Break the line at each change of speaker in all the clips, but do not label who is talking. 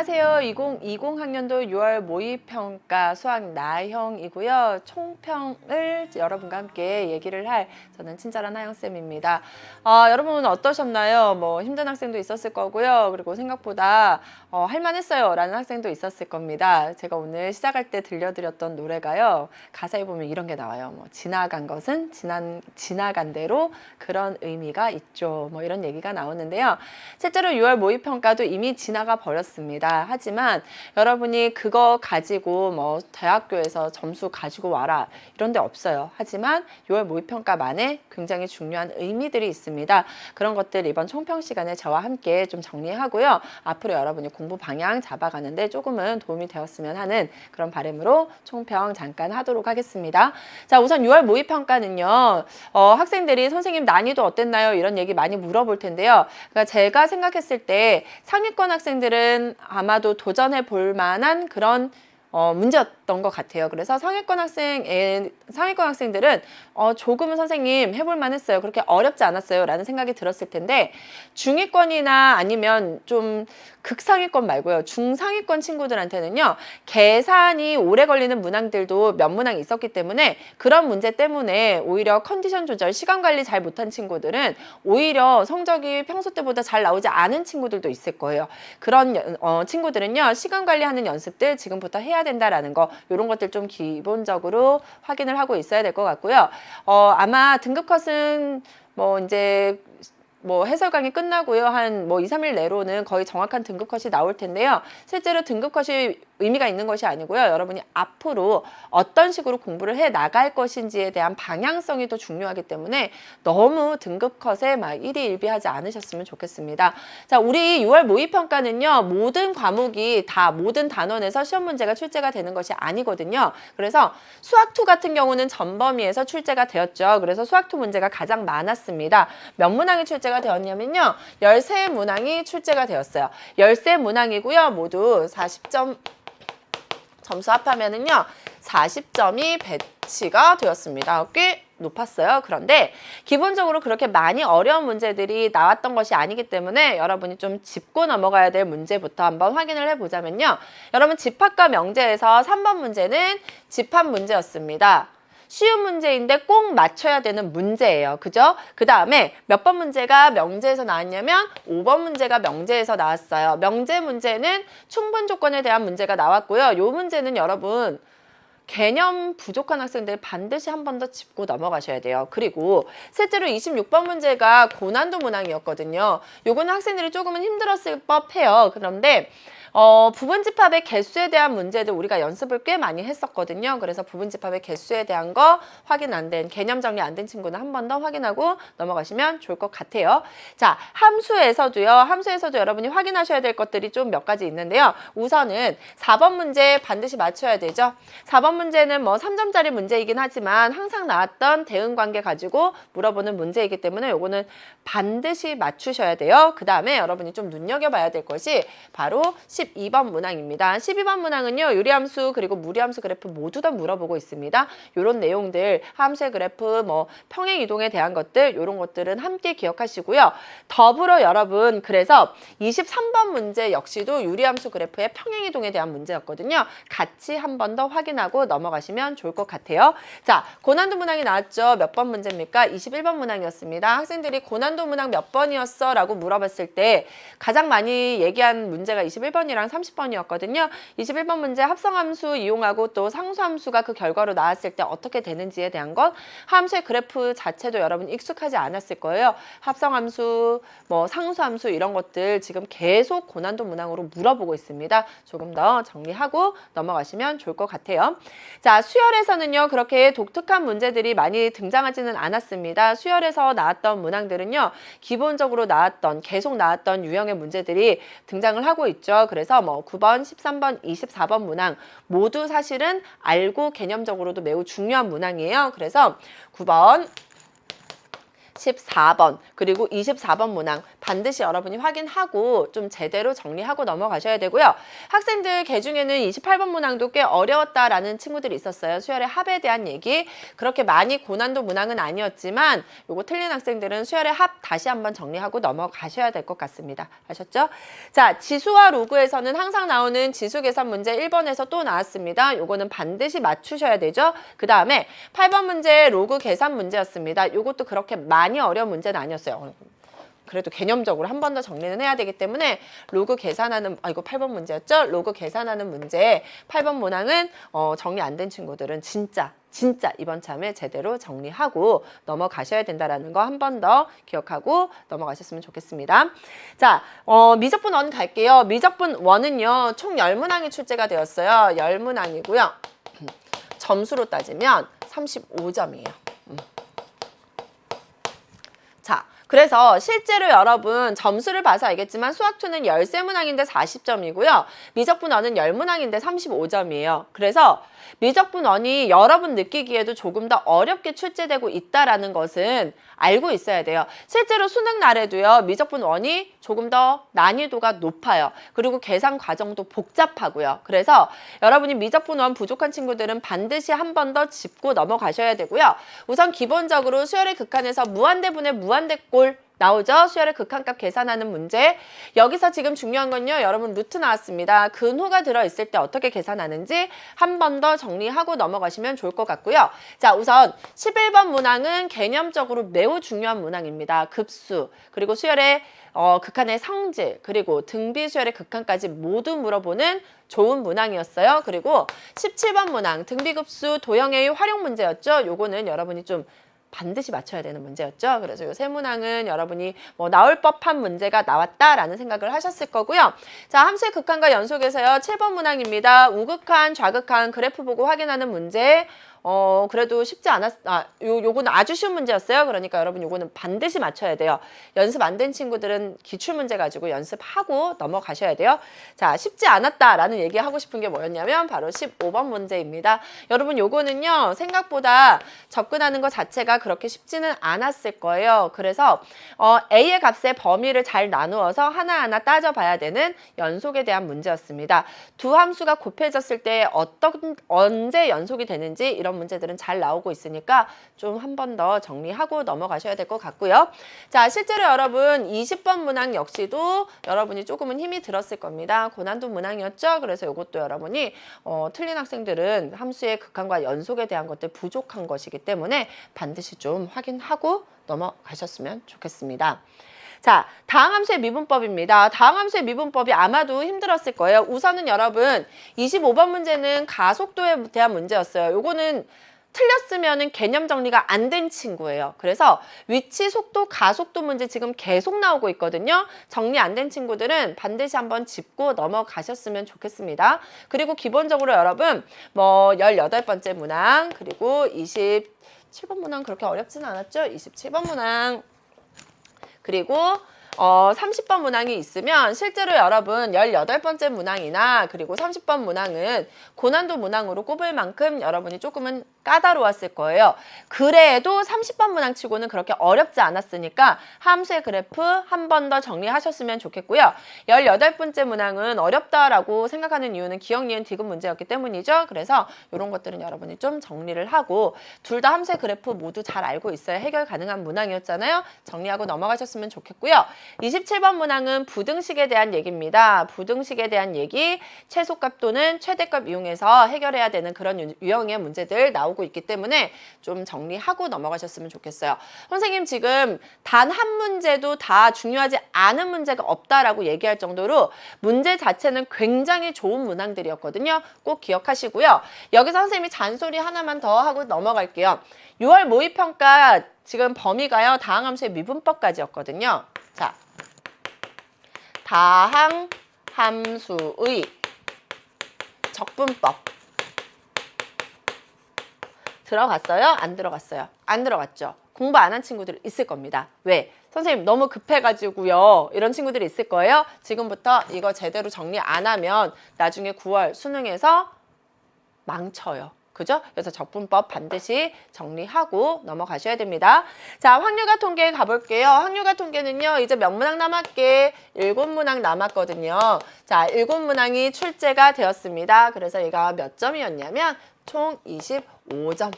안녕하세요. 2020 학년도 6월 모의평가 수학 나형이고요. 총평을 여러분과 함께 얘기를 할 저는 친절한 하영쌤입니다. 어, 여러분 어떠셨나요? 뭐 힘든 학생도 있었을 거고요. 그리고 생각보다 어, 할만했어요. 라는 학생도 있었을 겁니다. 제가 오늘 시작할 때 들려드렸던 노래가요. 가사에 보면 이런 게 나와요. 뭐 지나간 것은 지난, 지나간 대로 그런 의미가 있죠. 뭐 이런 얘기가 나오는데요. 실제로 6월 모의평가도 이미 지나가 버렸습니다. 하지만 여러분이 그거 가지고 뭐 대학교에서 점수 가지고 와라 이런 데 없어요. 하지만 6월 모의평가만에 굉장히 중요한 의미들이 있습니다. 그런 것들 이번 총평 시간에 저와 함께 좀 정리하고요. 앞으로 여러분이 공부 방향 잡아가는데 조금은 도움이 되었으면 하는 그런 바람으로 총평 잠깐 하도록 하겠습니다. 자, 우선 6월 모의평가는요. 어, 학생들이 선생님 난이도 어땠나요? 이런 얘기 많이 물어볼 텐데요. 그러니까 제가 생각했을 때 상위권 학생들은 아 마도 도전해 볼 만한 그런 어, 문제였 던 것 같아요. 그래서 상위권 학생, 애, 상위권 학생들은 어, 조금은 선생님 해볼 만 했어요. 그렇게 어렵지 않았어요. 라는 생각이 들었을 텐데 중위권이나 아니면 좀 극상위권 말고요. 중상위권 친구들한테는요. 계산이 오래 걸리는 문항들도 몇 문항 있었기 때문에 그런 문제 때문에 오히려 컨디션 조절, 시간 관리 잘 못한 친구들은 오히려 성적이 평소 때보다 잘 나오지 않은 친구들도 있을 거예요. 그런 연- 어, 친구들은요. 시간 관리하는 연습들 지금부터 해야 된다라는 거 이런 것들 좀 기본적으로 확인을 하고 있어야 될 것 같고요. 어, 아마 등급 컷은 뭐 이제 뭐 해설 강의 끝나고요. 한 뭐 2, 3일 내로는 거의 정확한 등급 컷이 나올 텐데요. 실제로 등급 컷이 의미가 있는 것이 아니고요. 여러분이 앞으로 어떤 식으로 공부를 해 나갈 것인지에 대한 방향성이 더 중요하기 때문에 너무 등급 컷에 막 일희일비하지 않으셨으면 좋겠습니다. 자, 우리 6월 모의평가는요. 모든 과목이 다 모든 단원에서 시험 문제가 출제가 되는 것이 아니거든요. 그래서 수학2 같은 경우는 전범위에서 출제가 되었죠. 그래서 수학2 문제가 가장 많았습니다. 몇 문항이 출제 가 되었냐면요. 13문항이 출제가 되었어요. 13문항이고요. 모두 40점 점수 합하면은요. 40점이 배치가 되었습니다. 꽤 높았어요. 그런데 기본적으로 그렇게 많이 어려운 문제들이 나왔던 것이 아니기 때문에 여러분이 좀 짚고 넘어가야 될 문제부터 한번 확인을 해보자면요. 여러분 집합과 명제에서 3번 문제는 집합 문제였습니다. 쉬운 문제인데 꼭 맞춰야 되는 문제예요. 그죠? 그 다음에 몇 번 문제가 명제에서 나왔냐면 5번 문제가 명제에서 나왔어요. 명제 문제는 충분 조건에 대한 문제가 나왔고요. 요 문제는 여러분 개념 부족한 학생들 반드시 한 번 더 짚고 넘어가셔야 돼요. 그리고 실제로 26번 문제가 고난도 문항이었거든요. 요거는 학생들이 조금은 힘들었을 법해요. 그런데 어, 부분 집합의 개수에 대한 문제들 우리가 연습을 꽤 많이 했었거든요. 그래서 부분 집합의 개수에 대한 거 확인 안 된, 개념 정리 안 된 친구는 한 번 더 확인하고 넘어가시면 좋을 것 같아요. 자, 함수에서도요. 함수에서도 여러분이 확인하셔야 될 것들이 좀 몇 가지 있는데요. 우선은 4번 문제 반드시 맞춰야 되죠. 4번 문제는 뭐 3점짜리 문제이긴 하지만 항상 나왔던 대응 관계 가지고 물어보는 문제이기 때문에 요거는 반드시 맞추셔야 돼요. 그 다음에 여러분이 좀 눈여겨봐야 될 것이 바로 12번 문항입니다. 12번 문항은요. 유리함수 그리고 무리함수 그래프 모두 다 물어보고 있습니다. 요런 내용들 함수의 그래프 뭐 평행 이동에 대한 것들 요런 것들은 함께 기억하시고요. 더불어 여러분 그래서 23번 문제 역시도 유리함수 그래프의 평행 이동에 대한 문제였거든요. 같이 한 번 더 확인하고 넘어가시면 좋을 것 같아요. 자, 고난도 문항이 나왔죠. 몇 번 문제입니까? 21번 문항이었습니다. 학생들이 고난도 문항 몇 번이었어? 라고 물어봤을 때 가장 많이 얘기한 문제가 21번이 랑 30번이었거든요. 21번 문제 합성함수 이용하고 또 상수함수가 그 결과로 나왔을 때 어떻게 되는지에 대한 것 함수의 그래프 자체도 여러분 익숙하지 않았을 거예요. 합성함수, 뭐 상수함수 이런 것들 지금 계속 고난도 문항으로 물어보고 있습니다. 조금 더 정리하고 넘어가시면 좋을 것 같아요. 자, 수열에서는요. 그렇게 독특한 문제들이 많이 등장하지는 않았습니다. 수열에서 나왔던 문항들은요. 기본적으로 나왔던 계속 나왔던 유형의 문제들이 등장을 하고 있죠. 그래서 뭐 9번, 13번, 24번 문항 모두 사실은 알고 개념적으로도 매우 중요한 문항이에요. 그래서 9번 14번 그리고 24번 문항 반드시 여러분이 확인하고 좀 제대로 정리하고 넘어가셔야 되고요. 학생들 개 중에는 28번 문항도 꽤 어려웠다라는 친구들이 있었어요. 수열의 합에 대한 얘기. 그렇게 많이 고난도 문항은 아니었지만 요거 틀린 학생들은 수열의 합 다시 한번 정리하고 넘어가셔야 될 것 같습니다. 아셨죠? 자, 지수와 로그에서는 항상 나오는 지수 계산 문제 1번에서 또 나왔습니다. 요거는 반드시 맞추셔야 되죠. 그 다음에 8번 문제 로그 계산 문제였습니다. 요것도 그렇게 많이 어려운 문제는 아니었어요. 그래도 개념적으로 한 번 더 정리는 해야 되기 때문에 로그 계산하는 아 이거 8번 문제였죠? 로그 계산하는 문제 8번 문항은 어, 정리 안 된 친구들은 진짜 진짜 이번 참에 제대로 정리하고 넘어가셔야 된다라는 거 한 번 더 기억하고 넘어가셨으면 좋겠습니다. 자, 어, 미적분 원 갈게요. 미적분 원은요, 총 10문항이 출제가 되었어요. 10문항이고요. 점수로 따지면 35점이에요. 자, 그래서 실제로 여러분 점수를 봐서 알겠지만 수학2는 13문항인데 40점이고요. 미적분원은 10문항인데 35점이에요. 그래서 미적분원이 여러분 느끼기에도 조금 더 어렵게 출제되고 있다라는 것은 알고 있어야 돼요. 실제로 수능 날에도요. 미적분원이 조금 더 난이도가 높아요. 그리고 계산 과정도 복잡하고요. 그래서 여러분이 미적분원 부족한 친구들은 반드시 한 번 더 짚고 넘어가셔야 되고요. 우선 기본적으로 수열의 극한에서 무한대분의 무한대꼴 나오죠? 수열의 극한값 계산하는 문제. 여기서 지금 중요한 건요. 여러분 루트 나왔습니다. 근호가 들어있을 때 어떻게 계산하는지 한 번 더 정리하고 넘어가시면 좋을 것 같고요. 자, 우선 11번 문항은 개념적으로 매우 중요한 문항입니다. 급수, 그리고 수열의 어, 극한의 성질, 그리고 등비 수열의 극한까지 모두 물어보는 좋은 문항이었어요. 그리고 17번 문항, 등비급수 도형의 활용 문제였죠. 요거는 여러분이 좀 반드시 맞춰야 되는 문제였죠. 그래서 이 세 문항은 여러분이 뭐 나올 법한 문제가 나왔다라는 생각을 하셨을 거고요. 자, 함수의 극한과 연속에서요. 7번 문항입니다. 우극한, 좌극한 그래프 보고 확인하는 문제. 어, 그래도 쉽지 않았, 아, 요, 요거는 아주 쉬운 문제였어요. 그러니까 여러분 요거는 반드시 맞춰야 돼요. 연습 안 된 친구들은 기출 문제 가지고 연습하고 넘어가셔야 돼요. 자, 쉽지 않았다 라는 얘기 하고 싶은 게 뭐였냐면 바로 15번 문제입니다. 여러분 요거는요, 생각보다 접근하는 것 자체가 그렇게 쉽지는 않았을 거예요. 그래서, 어, A의 값의 범위를 잘 나누어서 하나하나 따져봐야 되는 연속에 대한 문제였습니다. 두 함수가 곱해졌을 때 어떤, 언제 연속이 되는지 이런 이런 문제들은 잘 나오고 있으니까 좀 한 번 더 정리하고 넘어가셔야 될 것 같고요. 자, 실제로 여러분 20번 문항 역시도 여러분이 조금은 힘이 들었을 겁니다. 고난도 문항이었죠. 그래서 이것도 여러분이 어, 틀린 학생들은 함수의 극한과 연속에 대한 것들 부족한 것이기 때문에 반드시 좀 확인하고 넘어가셨으면 좋겠습니다. 자, 다항함수의 미분법입니다. 다항함수의 미분법이 아마도 힘들었을 거예요. 우선은 여러분 25번 문제는 가속도에 대한 문제였어요. 요거는 틀렸으면은 개념 정리가 안 된 친구예요. 그래서 위치, 속도, 가속도 문제 지금 계속 나오고 있거든요. 정리 안 된 친구들은 반드시 한번 짚고 넘어가셨으면 좋겠습니다. 그리고 기본적으로 여러분 뭐 18번째 문항 그리고 27번 문항 그렇게 어렵지는 않았죠? 27번 문항 그리고 어, 30번 문항이 있으면 실제로 여러분 18번째 문항이나 그리고 30번 문항은 고난도 문항으로 꼽을 만큼 여러분이 조금은 까다로웠을 거예요. 그래도 30번 문항 치고는 그렇게 어렵지 않았으니까 함수의 그래프 한 번 더 정리하셨으면 좋겠고요. 18번째 문항은 어렵다라고 생각하는 이유는 기억, 니은, 디귿 문제였기 때문이죠. 그래서 이런 것들은 여러분이 좀 정리를 하고 둘 다 함수의 그래프 모두 잘 알고 있어야 해결 가능한 문항이었잖아요. 정리하고 넘어가셨으면 좋겠고요. 27번 문항은 부등식에 대한 얘기입니다. 부등식에 대한 얘기, 최소값 또는 최대값 이용해서 해결해야 되는 그런 유형의 문제들 나오고 있기 때문에 좀 정리하고 넘어가셨으면 좋겠어요. 선생님 지금 단 한 문제도 다 중요하지 않은 문제가 없다라고 얘기할 정도로 문제 자체는 굉장히 좋은 문항들이었거든요. 꼭 기억하시고요. 여기서 선생님이 잔소리 하나만 더 하고 넘어갈게요. 6월 모의평가 지금 범위가요. 다항함수의 미분법까지였거든요. 자, 다항 함수의 적분법 들어갔어요? 안 들어갔어요? 안 들어갔죠? 공부 안 한 친구들 있을 겁니다. 왜? 선생님 너무 급해가지고요. 이런 친구들이 있을 거예요. 지금부터 이거 제대로 정리 안 하면 나중에 9월 수능에서 망쳐요. 그죠? 그래서 적분법 반드시 정리하고 넘어가셔야 됩니다. 자, 확률과 통계 가볼게요. 확률과 통계는요, 이제 몇 문항 남았게? 일곱 문항 남았거든요. 자, 일곱 문항이 출제가 되었습니다. 그래서 얘가 몇 점이었냐면 총 25점.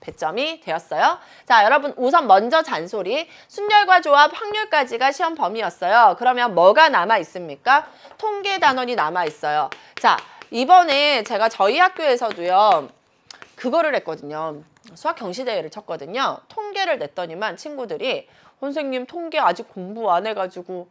배점이 되었어요. 자, 여러분 우선 먼저 잔소리. 순열과 조합, 확률까지가 시험 범위였어요. 그러면 뭐가 남아 있습니까? 통계 단원이 남아 있어요. 자, 이번에 제가 저희 학교에서도요. 그거를 했거든요. 수학 경시대회를 쳤거든요. 통계를 냈더니만 친구들이 선생님 통계 아직 공부 안 해가지고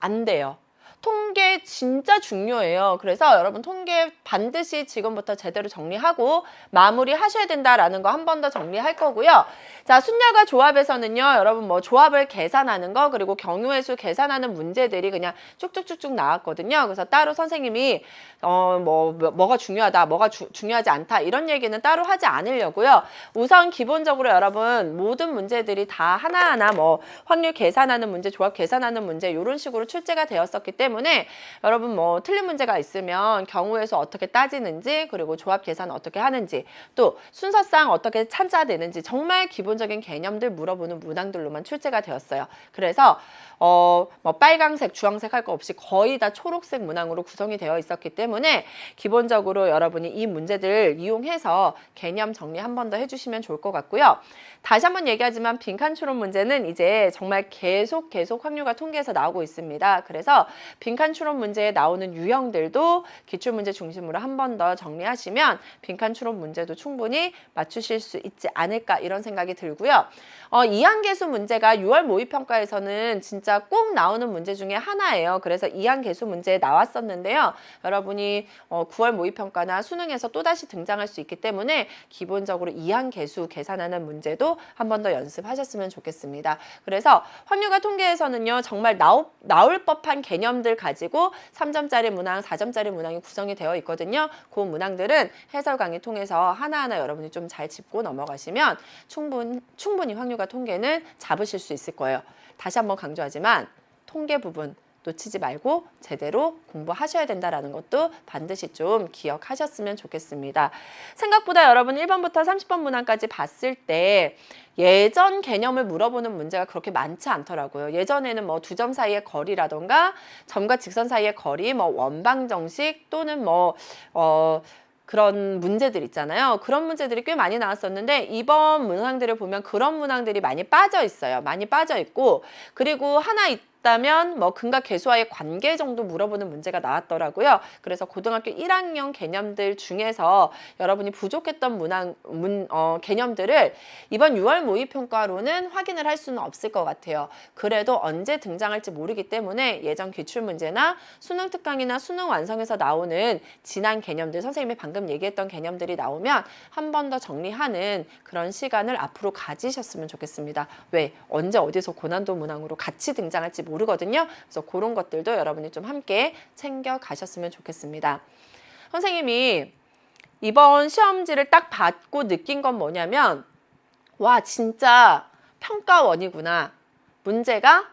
안 돼요. 통계 진짜 중요해요. 그래서 여러분 통계 반드시 지금부터 제대로 정리하고 마무리 하셔야 된다라는 거 한 번 더 정리할 거고요. 자, 순열과 조합에서는요. 여러분 뭐 조합을 계산하는 거 그리고 경우의 수 계산하는 문제들이 그냥 쭉쭉쭉쭉 나왔거든요. 그래서 따로 선생님이 어 뭐 뭐가 중요하다, 뭐가 주- 중요하지 않다 이런 얘기는 따로 하지 않으려고요. 우선 기본적으로 여러분 모든 문제들이 다 하나하나 뭐 확률 계산하는 문제, 조합 계산하는 문제 이런 식으로 출제가 되었었기 때문에 여러분 뭐 틀린 문제가 있으면 경우의 수 어떻게 따지는지 그리고 조합 계산 어떻게 하는지 또 순서상 어떻게 찾아내는지 정말 기본적인 개념들 물어보는 문항들로만 출제가 되었어요. 그래서 어, 뭐 빨강색, 주황색 할 거 없이 거의 다 초록색 문항으로 구성이 되어 있었기 때문에 기본적으로 여러분이 이 문제들 이용해서 개념 정리 한 번 더 해주시면 좋을 것 같고요. 다시 한번 얘기하지만 빈칸 추론 문제는 이제 정말 계속 계속 확률과 통계에서 나오고 있습니다. 그래서 빈칸 추론 문제에 나오는 유형들도 기출 문제 중심으로 한 번 더 정리하시면 빈칸 추론 문제도 충분히 맞추실 수 있지 않을까 이런 생각이 들고요. 어, 이항계수 문제가 6월 모의평가에서는 진짜 꼭 나오는 문제 중에 하나예요. 그래서 이항계수 문제에 나왔었는데요. 여러분이 어, 9월 모의평가나 수능에서 또다시 등장할 수 있기 때문에 기본적으로 이항계수 계산하는 문제도 한 번 더 연습하셨으면 좋겠습니다. 그래서 확률과 통계에서는요. 정말 나오, 나올 법한 개념들 가지고 3점짜리 문항, 4점짜리 문항이 구성이 되어 있거든요. 그 문항들은 해설 강의 통해서 하나하나 여러분이 좀 잘 짚고 넘어가시면 충분, 충분히 확률과 통계는 잡으실 수 있을 거예요. 다시 한번 강조하지만 통계 부분 놓치지 말고 제대로 공부하셔야 된다라는 것도 반드시 좀 기억하셨으면 좋겠습니다. 생각보다 여러분 1번부터 30번 문항까지 봤을 때 예전 개념을 물어보는 문제가 그렇게 많지 않더라고요. 예전에는 뭐 두 점 사이의 거리라던가 점과 직선 사이의 거리, 뭐 원방 정식 또는 뭐 어, 그런 문제들 있잖아요. 그런 문제들이 꽤 많이 나왔었는데 이번 문항들을 보면 그런 문항들이 많이 빠져 있어요. 많이 빠져 있고 그리고 하나 있다면 뭐 근과 계수와의 관계 정도 물어보는 문제가 나왔더라고요. 그래서 고등학교 1학년 개념들 중에서 여러분이 부족했던 문항 문 어, 개념들을 이번 6월 모의 평가로는 확인을 할 수는 없을 것 같아요. 그래도 언제 등장할지 모르기 때문에 예전 기출 문제나 수능 특강이나 수능 완성에서 나오는 지난 개념들 선생님이 방금 얘기했던 개념들이 나오면 한 번 더 정리하는 그런 시간을 앞으로 가지셨으면 좋겠습니다. 왜 언제 어디서 고난도 문항으로 같이 등장할지 모르 거든요. 그래서 그런 것들도 여러분이 좀 함께 챙겨 가셨으면 좋겠습니다. 선생님이 이번 시험지를 딱 받고 느낀 건 뭐냐면 와 진짜 평가원이구나. 문제가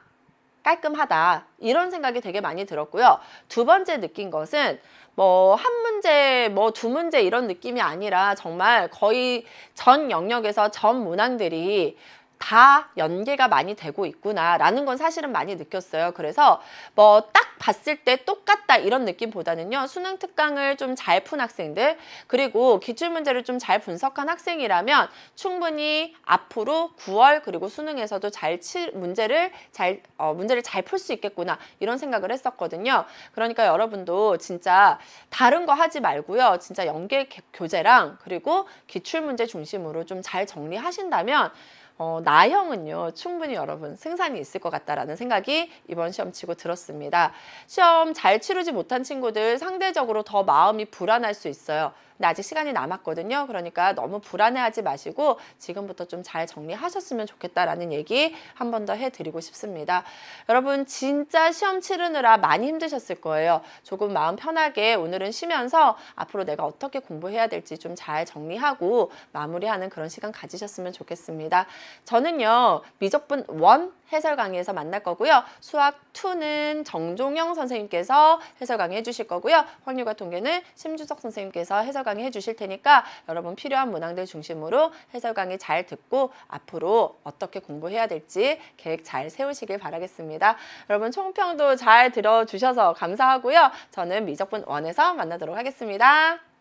깔끔하다. 이런 생각이 되게 많이 들었고요. 두 번째 느낀 것은 뭐 한 문제, 뭐 두 문제 이런 느낌이 아니라 정말 거의 전 영역에서 전 문항들이 다 연계가 많이 되고 있구나라는 건 사실은 많이 느꼈어요. 그래서 뭐 딱 봤을 때 똑같다 이런 느낌보다는요. 수능 특강을 좀 잘 푼 학생들 그리고 기출 문제를 좀 잘 분석한 학생이라면 충분히 앞으로 9월 그리고 수능에서도 잘 치, 문제를 잘 어, 문제를 잘 풀 수 있겠구나 이런 생각을 했었거든요. 그러니까 여러분도 진짜 다른 거 하지 말고요. 진짜 연계 개- 교재랑 그리고 기출 문제 중심으로 좀 잘 정리하신다면 어, 나형은요, 충분히 여러분 승산이 있을 것 같다라는 생각이 이번 시험 치고 들었습니다. 시험 잘 치르지 못한 친구들 상대적으로 더 마음이 불안할 수 있어요. 근데 아직 시간이 남았거든요. 그러니까 너무 불안해하지 마시고 지금부터 좀 잘 정리하셨으면 좋겠다라는 얘기 한 번 더 해드리고 싶습니다. 여러분 진짜 시험 치르느라 많이 힘드셨을 거예요. 조금 마음 편하게 오늘은 쉬면서 앞으로 내가 어떻게 공부해야 될지 좀 잘 정리하고 마무리하는 그런 시간 가지셨으면 좋겠습니다. 저는요 미적분 원 해설 강의에서 만날 거고요. 수학 2는 정종영 선생님께서 해설 강의 해주실 거고요. 확률과 통계는 심주석 선생님께서 해설 강의 해주실 테니까 여러분 필요한 문항들 중심으로 해설 강의 잘 듣고 앞으로 어떻게 공부해야 될지 계획 잘 세우시길 바라겠습니다. 여러분 총평도 잘 들어주셔서 감사하고요. 저는 미적분 원에서 만나도록 하겠습니다.